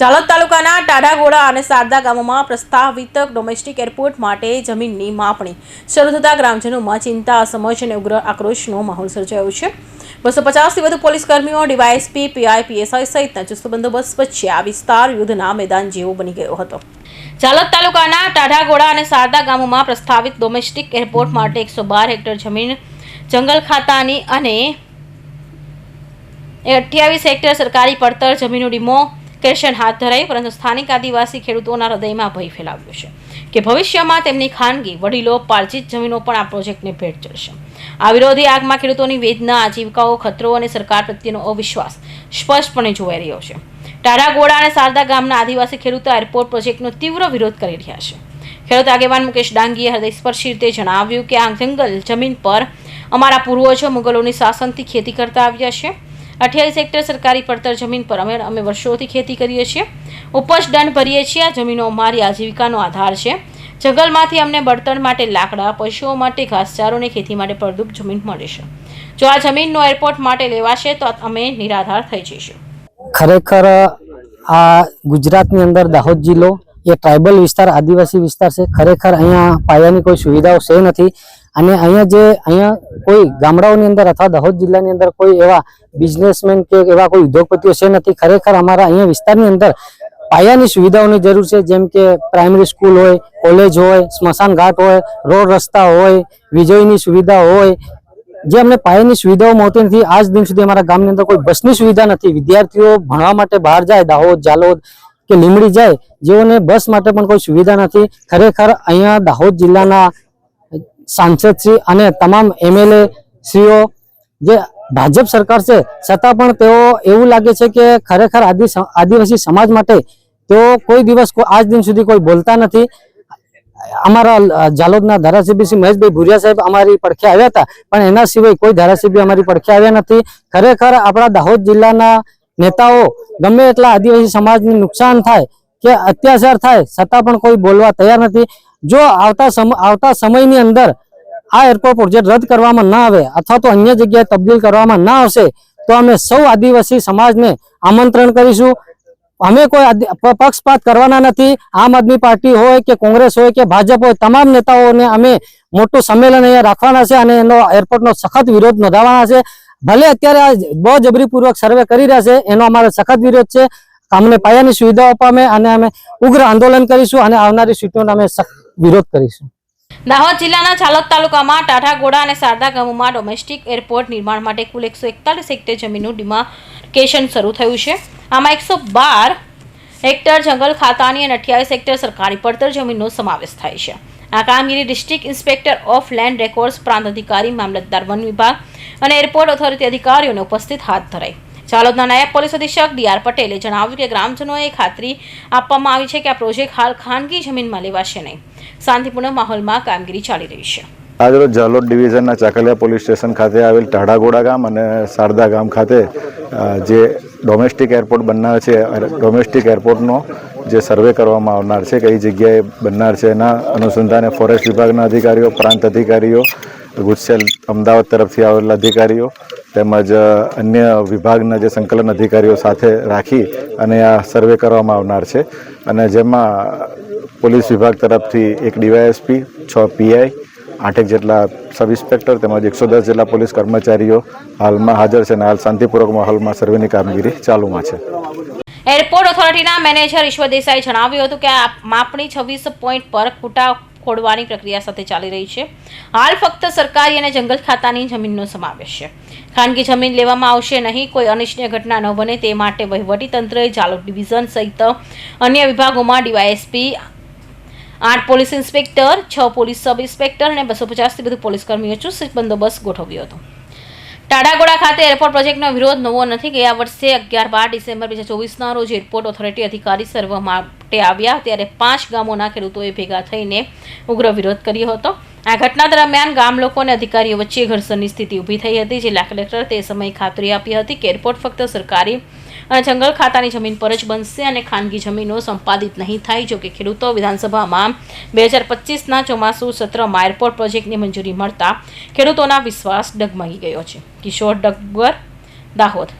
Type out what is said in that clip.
ચાલોદ તાલુકાના ટાઢાગોળા અને શારદા ગામોમાં પ્રસ્તાવિત ડોમેસ્ટિક એરપોર્ટ માટે જમીનની માપણી શરૂ થતાં ગ્રામજનોમાં ચિંતા, અસમજ અને ઉગ્ર આક્રોશનો માહોલ સર્જાયો છે. બસો પચાસથી વધુ પોલીસ કર્મીઓ, ડીવાયએસપી, પીઆઈ, પીએસઆઈ સહિતના ચુસ્ત બંદોબસ્ત વચ્ચે આ વિસ્તાર યુદ્ધના મેદાન જેવો બની ગયો હતો. જાલોદ તાલુકાના ટાઢાગોડા અને શારદા ગામોમાં પ્રસ્તાવિત ડોમેસ્ટિક એરપોર્ટ માટે એકસો બાર હેક્ટર જમીન, જંગલ ખાતાની અને અઠ્યાવીસ હેક્ટર સરકારી પડતર જમીનનું ડિમોકેશન હાથ ધરાઈ પરંતુ સ્થાનિક આદિવાસી ખેડૂતોના હૃદયમાં ભય ફેલાવ્યો છે કે ભવિષ્યમાં તેમની ખાનગી વડીલો પાર્જિત જમીનો પણ આ પ્રોજેક્ટને ભેટ ચડશે. આ વિરોધી આગમાં ખેડૂતોની વેદના, આજીવિકાઓ, ખતરો અને સરકાર પ્રત્યેનો અવિશ્વાસ સ્પષ્ટપણે જોવાઈ રહ્યો છે. ટાઢાગોડા અને શારદા ગામના આદિવાસી ખેડૂતો એરપોર્ટ પ્રોજેક્ટનો તીવ્ર વિરોધ કરી રહ્યા છે. ખેડૂત આગેવાન મુકેશ ડાંગીએ હૃદયસ્પર્શી રીતે જણાવ્યું કે આ જંગલ જમીન પર અમારા પૂર્વજો મુગલોની શાસનથી ખેતી કરતા આવ્યા છે. અઠ્યાવીસ હેક્ટર સરકારી પડતર જમીન પર અમે અમે વર્ષોથી ખેતી કરીએ છીએ. ઉપજ દંડ ભરીએ છીએ. આ જમીનો અમારી આજીવિકાનો આધાર છે. જંગલમાંથી અમને બળતણ માટે લાકડા, પશુઓ માટે ઘાસચારો ખેતી માટે ફળદ્રુપ જમીન મળે છે. જો આ જમીનનો એરપોર્ટ માટે લેવાશે, તો અમે નિરાધાર થઈ જઈશું. ખરેખર, આ ગુજરાતની અંદર દાહોદ જિલ્લો એ ટ્રાઇબલ વિસ્તાર, આદિવાસી વિસ્તાર છે. ખરેખર, અહીંયા પાયાની કોઈ સુવિધાઓ છે નથી. અને અહીંયા જે અહીંયા કોઈ ગામડાઓની અંદર અથવા દાહોદ જિલ્લાની અંદર કોઈ એવા બિઝનેસમેન કે એવા કોઈ ઉદ્યોગપતિઓ છે નથી. ખરેખર અમારા અહીંયા વિસ્તારની અંદર પાયાની સુવિધાઓની જરૂર છે. જેમ કે પ્રાઇમરી સ્કૂલ હોય, કોલેજ હોય, સ્મશાન ઘાટ હોય, રોડ રસ્તા હોય, વીજળીની સુવિધા હોય. જે અમને પાયાની સુવિધાઓ મળતી નથી. આજ દિન સુધી અમારા ગામની અંદર કોઈ બસની સુવિધા નથી. વિદ્યાર્થીઓ ભણવા માટે બહાર જાય, દાહોદ, જાલોદ કે લીમડી જાય, જેઓને બસ માટે પણ કોઈ સુવિધા નથી. ખરેખર અહીંયા દાહોદ જિલ્લાના સાંસદશ્રી અને તમામ એમએલએ શ્રીઓ જે ભાજપ સરકાર છે, છતાં પણ તેઓ એવું લાગે છે કે ખરેખર આદિ આદિવાસી સમાજ માટે તેઓ કોઈ દિવસ આજ દિન સુધી કોઈ બોલતા નથી. અમારા જાલોદના ધારાસભ્ય શ્રી મહેશભાઈ ભુરિયા સાહેબ અમારી પડખે આવ્યા હતા, પણ એના સિવાય કોઈ ધારાસભ્ય અમારી પડખે આવ્યા નથી. ખરેખર આપણા દાહોદ જિલ્લાના નેતાઓ ગમે એટલા આદિવાસી સમાજને નુકસાન થાય કે અત્યાચાર થાય, છતાં પણ કોઈ બોલવા તૈયાર નથી. જો આવતા આવતા સમયની અંદર આ એરપોર્ટ પ્રોજેક્ટ રદ કરવામાં ના આવે અથવા તો અન્ય જગ્યાએ તબદીલ કરવામાં ના આવશે, તો અમે સૌ આદિવાસી સમાજને આમંત્રણ કરીશું. અમે કોઈ પક્ષપાત કરવાના નથી. આમ આદમી પાર્ટી હોય કે કોંગ્રેસ હોય કે ભાજપ હોય, તમામ નેતાઓને અમે મોટું સંમેલન અહીંયા રાખવાના છે અને એનો એરપોર્ટનો સખત વિરોધ નોંધાવવાના છે. ભલે અત્યારે આ બહુ જબરીપૂર્વક સર્વે કરી રહ્યા છે, એનો અમારો સખત વિરોધ છે. અમને પાયાની સુવિધાઓ અપામે અને અમે ઉગ્ર આંદોલન કરીશું અને આવનારી સીટોને અમે વિરોધ કરીશું. દાહોદ જિલ્લાના ચાલોદ તાલુકામાં ટાઢાગોડા અને શારદા ગામોમાં ડોમેસ્ટિક એરપોર્ટ નિર્માણ માટે કુલ એકસો એકતાલીસ હેક્ટર જમીનનું ડિમાર્કેશન શરૂ થયું છે. આમાં એકસો બાર હેક્ટર જંગલ ખાતાની અને અઠ્યાવીસ હેક્ટર સરકારી પડતર જમીનનો સમાવેશ થાય છે. આ કામગીરી district inspector of land records પ્રાંત અધિકારી, મામલતદાર વન વિભાગ અને એરપોર્ટ ઓથોરિટી અધિકારીઓને ઉપસ્થિત હાથ ધરાઈ. ચાલોદના નાયબ પોલીસ અધિક્ષક ડી આર પટેલે જણાવ્યું કે ગ્રામજનોએ ખાતરી આપવામાં આવી છે કે આ પ્રોજેક્ટ હાલ ખાનગી જમીનમાં લેવાશે નહીં. શાંતિપૂર્ણ માહોલમાં કામગીરી ચાલી રહી છે. આજરોજ જાલોદ ડિવિઝનના ચાકલિયા પોલીસ સ્ટેશન ખાતે આવેલ ટાઢાગોડા ગામ અને શારદા ગામ ખાતે જે ડોમેસ્ટિક એરપોર્ટ બનનાર છે ડોમેસ્ટિક એરપોર્ટનો જે સર્વે કરવામાં આવનાર છે, કઈ જગ્યાએ બનનાર છે એના અનુસંધાને ફોરેસ્ટ વિભાગના અધિકારીઓ, પ્રાંત અધિકારીઓ ગુજસેલ અમદાવાદ તરફથી આવેલા અધિકારીઓ તેમજ અન્ય વિભાગના જે સંકલન અધિકારીઓ સાથે રાખી અને આ સર્વે કરવામાં આવનાર છે. અને જેમાં, પોલીસ વિભાગ તરફથી એક ડીવાયએસપી, છ પીઆઈ, આઠેક જેટલા સબ ઇન્સ્પેક્ટર તેમજ એકસો દસ જેટલા પોલીસ કર્મચારીઓ હાલમાં હાજર છે અને હાલ શાંતિપૂર્વક માહોલમાં સર્વેની કામગીરી ચાલુમાં છે. એરપોર્ટ ઓથોરિટીના મેનેજર ઈશ્વર દેસાઈ જણાવ્યું હતું કે આ માપણી છવ્વીસ પોઈન્ટ પર ખૂટા ખોડવાની પ્રક્રિયા સાથે ચાલી રહી છે. હાલ ફક્ત સરકારી અને જંગલ ખાતાની જમીનનો સમાવેશ છે. ખાનગી જમીન લેવામાં આવશે નહીં, કોઈ અનિચ્છનીય ઘટના ન બને તે માટે વહીવટી તંત્રએ જાલોદ ડિવિઝન સહિત અન્ય વિભાગોમાં ડીવાયએસપી, આઠ પોલીસ ઇન્સ્પેક્ટર, છ પોલીસ સબ ઇન્સ્પેક્ટર અને બસો પચાસથી વધુ પોલીસ કર્મીઓ ચુસ્ત બંદોબસ્ત ગોઠવ્યો હતો. ટાડાગોડા ખાતે એરપોર્ટ પ્રોજેક્ટનો વિરોધ નવો નથી ગયા વર્ષે અગિયાર બાર ડિસેમ્બર બે હજાર ચોવીસના રોજ એરપોર્ટ ઓથોરિટી અધિકારી સર્વ માટે આવ્યા ત્યારે પાંચ ગામોના ખેડૂતોએ ભેગા થઈને ઉગ્ર વિરોધ કર્યો હતો. આ ઘટના દરમિયાન ગામ લોકો અને અધિકારીઓ વચ્ચે ઘર્ષણની સ્થિતિ ઊભી થઈ હતી જિલ્લા કલેક્ટર તે સમયે ખાતરી આપી હતી કે એરપોર્ટ ફક્ત સરકારી અને જંગલ ખાતાની જમીન પર જ બનશે અને ખાનગી જમીનો સંપાદિત નહીં થાય, જો કે ખેડૂતો વિધાનસભામાં બે હજાર પચીસના ચોમાસુ સત્રમાં એરપોર્ટ પ્રોજેક્ટની મંજૂરી મળતા ખેડૂતોના વિશ્વાસ ડગમગી ગયો છે. કિશોર ડગર દાહોદ.